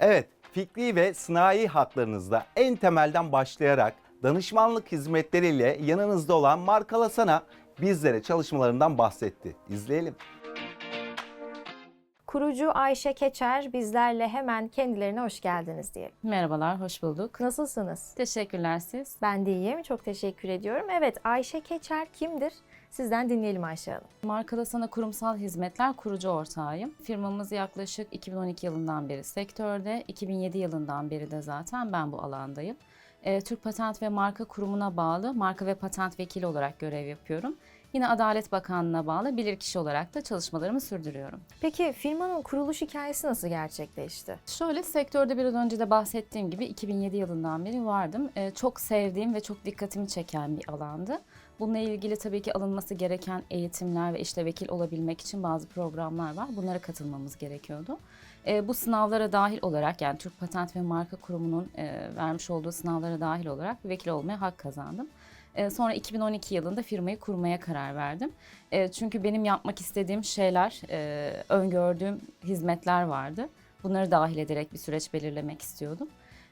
Evet, fikri ve sınai haklarınızda en temelden başlayarak danışmanlık hizmetleriyle yanınızda olan Markalasana bizlere çalışmalarından bahsetti. İzleyelim. Kurucu Ayşe Keçer bizlerle hemen kendilerine hoş geldiniz diyelim. Merhabalar, hoş bulduk. Nasılsınız? Teşekkürler siz. Ben de iyiyim. Çok teşekkür ediyorum. Evet Ayşe Keçer kimdir? Sizden dinleyelim Ayşe Hanım. Markada Sana Kurumsal Hizmetler kurucu ortağıyım. Firmamız yaklaşık 2012 yılından beri sektörde, 2007 yılından beri de zaten ben bu alandayım. Ee, Türk Patent ve Marka Kurumu'na bağlı marka ve patent vekili olarak görev yapıyorum. Yine Adalet Bakanlığı'na bağlı bilirkişi olarak da çalışmalarımı sürdürüyorum. Peki firmanın kuruluş hikayesi nasıl gerçekleşti? Şöyle sektörde biraz önce de bahsettiğim gibi 2007 yılından beri vardım. Ee, çok sevdiğim ve çok dikkatimi çeken bir alandı. Bununla ilgili tabii ki alınması gereken eğitimler ve işte vekil olabilmek için bazı programlar var. Bunlara katılmamız gerekiyordu. Ee, bu sınavlara dahil olarak yani Türk Patent ve Marka Kurumu'nun e, vermiş olduğu sınavlara dahil olarak vekil olmaya hak kazandım. Ee, Sonra 2012 yılında firmayı kurmaya karar verdim. Ee, Çünkü benim yapmak istediğim şeyler, e, öngördüğüm hizmetler vardı. Bunları dahil ederek bir süreç belirlemek istiyordum.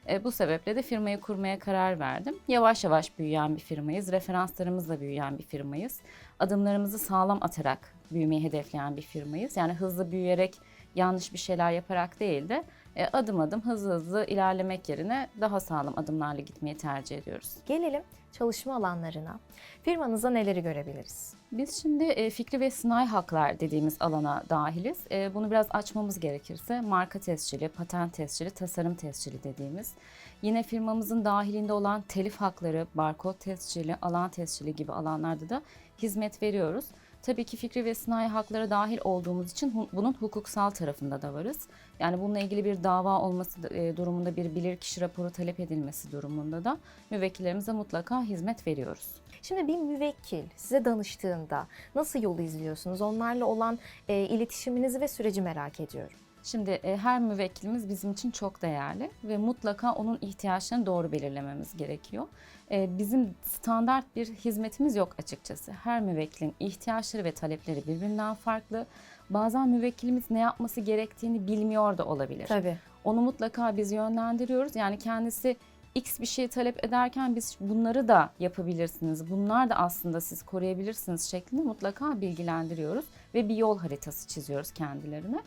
E, bu sebeple de firmayı kurmaya karar verdim. Yavaş yavaş büyüyen bir firmayız, referanslarımızla büyüyen bir firmayız. Adımlarımızı sağlam atarak büyümeyi hedefleyen bir firmayız. Yani hızlı büyüyerek yanlış bir şeyler yaparak değil de e, adım adım hızlı hızlı ilerlemek yerine daha sağlam adımlarla gitmeyi tercih ediyoruz. Gelelim çalışma alanlarına. Firmanızda neleri görebiliriz? Biz şimdi e, fikri ve sınai haklar dediğimiz alana dahiliz. E, bunu biraz açmamız gerekirse marka tescili, patent tescili, tasarım tescili dediğimiz. Yine firmamızın dahilinde olan telif hakları, barkod tescili, alan tescili gibi alanlarda da hizmet veriyoruz. Tabii ki fikri ve sınai haklara dahil olduğumuz için bunun hukuksal tarafında da varız. Yani bununla ilgili bir dava olması e, durumunda bir bilirkişi raporu talep edilmesi durumunda da müvekkillerimize mutlaka hizmet veriyoruz. Şimdi bir müvekkil size danıştığında nasıl yolu izliyorsunuz? Onlarla olan e, iletişiminizi ve süreci merak ediyorum. Şimdi e, her müvekkilimiz bizim için çok değerli ve mutlaka onun ihtiyaçlarını doğru belirlememiz gerekiyor. E, bizim standart bir hizmetimiz yok açıkçası. Her müvekkilin ihtiyaçları ve talepleri birbirinden farklı. Bazen müvekkilimiz ne yapması gerektiğini bilmiyor da olabilir. Tabii. Onu mutlaka biz yönlendiriyoruz. Yani kendisi X bir şey talep ederken biz bunları da yapabilirsiniz. Bunlar da aslında siz koruyabilirsiniz şeklinde mutlaka bilgilendiriyoruz ve bir yol haritası çiziyoruz kendilerine.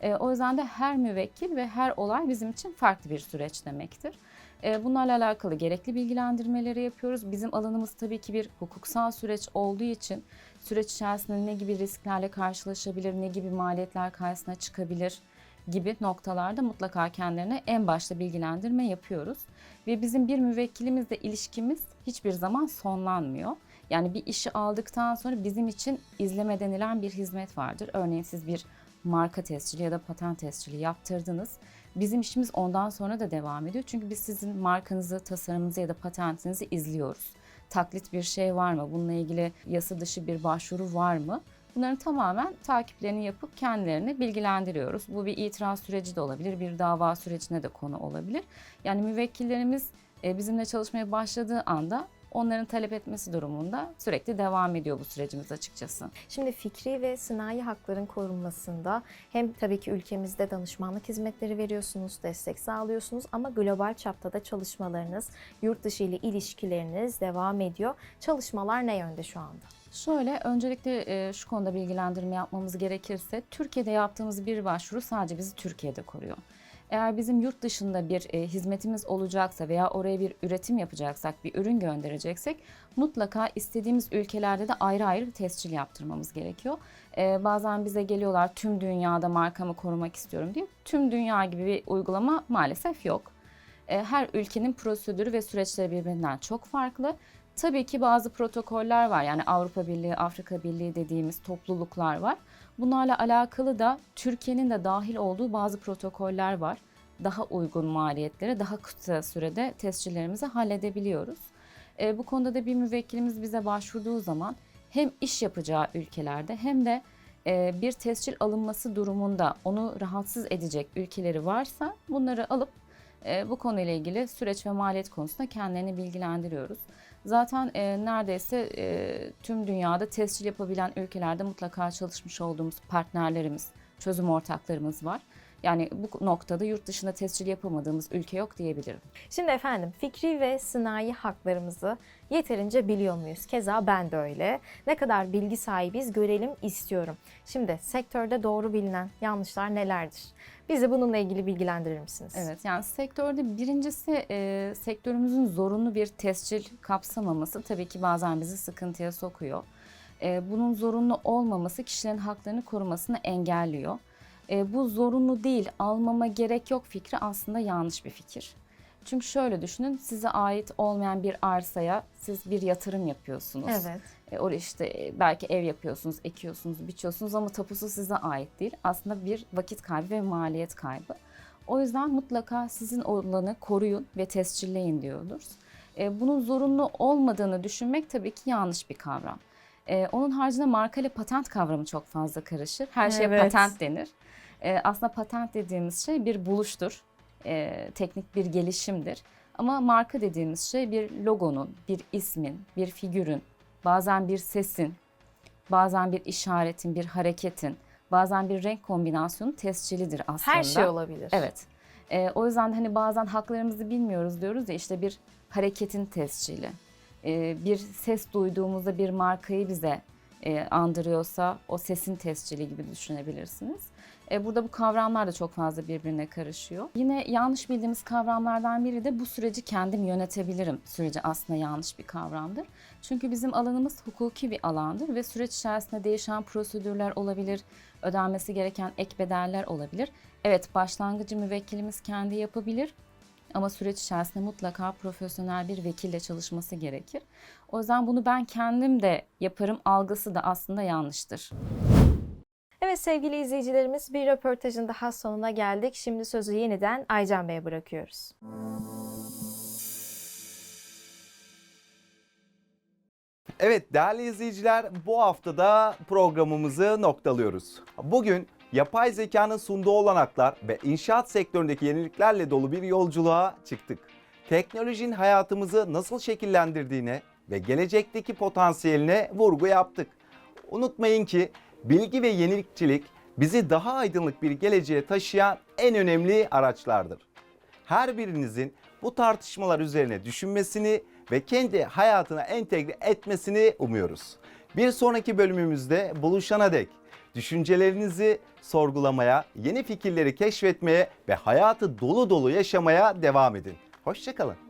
E, o yüzden de her müvekkil ve her olay bizim için farklı bir süreç demektir. E, bunlarla alakalı gerekli bilgilendirmeleri yapıyoruz. Bizim alanımız tabii ki bir hukuksal süreç olduğu için süreç içerisinde ne gibi risklerle karşılaşabilir, ne gibi maliyetler karşısına çıkabilir gibi noktalarda mutlaka kendilerine en başta bilgilendirme yapıyoruz. Ve bizim bir müvekkilimizle ilişkimiz hiçbir zaman sonlanmıyor. Yani bir işi aldıktan sonra bizim için izleme denilen bir hizmet vardır. Örneğin siz bir marka tescili ya da patent tescili yaptırdınız. Bizim işimiz ondan sonra da devam ediyor. Çünkü biz sizin markanızı, tasarımınızı ya da patentinizi izliyoruz. Taklit bir şey var mı? Bununla ilgili yasa dışı bir başvuru var mı? Bunların tamamen takiplerini yapıp kendilerini bilgilendiriyoruz. Bu bir itiraz süreci de olabilir, bir dava sürecine de konu olabilir. Yani müvekkillerimiz e, bizimle çalışmaya başladığı anda onların talep etmesi durumunda sürekli devam ediyor bu sürecimiz açıkçası. Şimdi fikri ve sınai hakların korunmasında hem tabii ki ülkemizde danışmanlık hizmetleri veriyorsunuz, destek sağlıyorsunuz ama global çapta da çalışmalarınız, yurt dışı ile ilişkileriniz devam ediyor. Çalışmalar ne yönde şu anda? Şöyle öncelikle e, şu konuda bilgilendirme yapmamız gerekirse Türkiye'de yaptığımız bir başvuru sadece bizi Türkiye'de koruyor. Eğer bizim yurt dışında bir e, hizmetimiz olacaksa veya oraya bir üretim yapacaksak, bir ürün göndereceksek mutlaka istediğimiz ülkelerde de ayrı ayrı tescil yaptırmamız gerekiyor. E, bazen bize geliyorlar tüm dünyada markamı korumak istiyorum diye. Tüm dünya gibi bir uygulama maalesef yok. E, her ülkenin prosedürü ve süreçleri birbirinden çok farklı. Tabii ki bazı protokoller var. Yani Avrupa Birliği, Afrika Birliği dediğimiz topluluklar var. Bunlarla alakalı da Türkiye'nin de dahil olduğu bazı protokoller var. Daha uygun maliyetlere, daha kısa sürede tescillerimizi halledebiliyoruz. E, bu konuda da bir müvekkilimiz bize başvurduğu zaman hem iş yapacağı ülkelerde hem de e, bir tescil alınması durumunda onu rahatsız edecek ülkeleri varsa bunları alıp e, bu konuyla ilgili süreç ve maliyet konusunda kendilerini bilgilendiriyoruz. Zaten e, neredeyse e, tüm dünyada tescil yapabilen ülkelerde mutlaka çalışmış olduğumuz partnerlerimiz, çözüm ortaklarımız var. Yani bu noktada yurt dışında tescil yapamadığımız ülke yok diyebilirim. Şimdi efendim fikri ve sınai haklarımızı yeterince biliyor muyuz? Keza ben de öyle. Ne kadar bilgi sahibiyiz görelim istiyorum. Şimdi sektörde doğru bilinen yanlışlar nelerdir? Bizi bununla ilgili bilgilendirir misiniz? Evet yani sektörde birincisi e, sektörümüzün zorunlu bir tescil kapsamaması tabii ki bazen bizi sıkıntıya sokuyor. E, bunun zorunlu olmaması kişilerin haklarını korumasını engelliyor. E, bu zorunlu değil, almama gerek yok fikri aslında yanlış bir fikir. Çünkü şöyle düşünün, size ait olmayan bir arsaya siz bir yatırım yapıyorsunuz. Evet. E, oraya işte e, belki ev yapıyorsunuz, ekiyorsunuz, biçiyorsunuz ama tapusu size ait değil. Aslında bir vakit kaybı ve maliyet kaybı. O yüzden mutlaka sizin olanı koruyun ve tescilleyin diyoruz. E, bunun zorunlu olmadığını düşünmek tabii ki yanlış bir kavram. E, onun haricinde marka ile patent kavramı çok fazla karışır. Her şeye Evet. patent denir. E, aslında patent dediğimiz şey bir buluştur, e, teknik bir gelişimdir. Ama marka dediğimiz şey bir logonun, bir ismin, bir figürün, bazen bir sesin, bazen bir işaretin, bir hareketin, bazen bir renk kombinasyonu tescilidir aslında. Her şey olabilir. Evet. Ee, o yüzden hani bazen haklarımızı bilmiyoruz diyoruz ya işte bir hareketin tescili. Ee, bir ses duyduğumuzda bir markayı bize e, andırıyorsa o sesin tescili gibi düşünebilirsiniz. E, burada bu kavramlar da çok fazla birbirine karışıyor. Yine yanlış bildiğimiz kavramlardan biri de bu süreci kendim yönetebilirim süreci aslında yanlış bir kavramdır. Çünkü bizim alanımız hukuki bir alandır ve süreç içerisinde değişen prosedürler olabilir, ödenmesi gereken ek bedeller olabilir. Evet başlangıcı müvekkilimiz kendi yapabilir ama süreç içerisinde mutlaka profesyonel bir vekille çalışması gerekir. O yüzden bunu ben kendim de yaparım algısı da aslında yanlıştır. Evet sevgili izleyicilerimiz bir röportajın daha sonuna geldik. Şimdi sözü yeniden Aycan Bey'e bırakıyoruz. Evet değerli izleyiciler bu haftada programımızı noktalıyoruz. Bugün yapay zekanın sunduğu olanaklar ve inşaat sektöründeki yeniliklerle dolu bir yolculuğa çıktık. Teknolojinin hayatımızı nasıl şekillendirdiğine ve gelecekteki potansiyeline vurgu yaptık. Unutmayın ki bilgi ve yenilikçilik bizi daha aydınlık bir geleceğe taşıyan en önemli araçlardır her birinizin bu tartışmalar üzerine düşünmesini ve kendi hayatına entegre etmesini umuyoruz. Bir sonraki bölümümüzde buluşana dek düşüncelerinizi sorgulamaya, yeni fikirleri keşfetmeye ve hayatı dolu dolu yaşamaya devam edin. Hoşçakalın.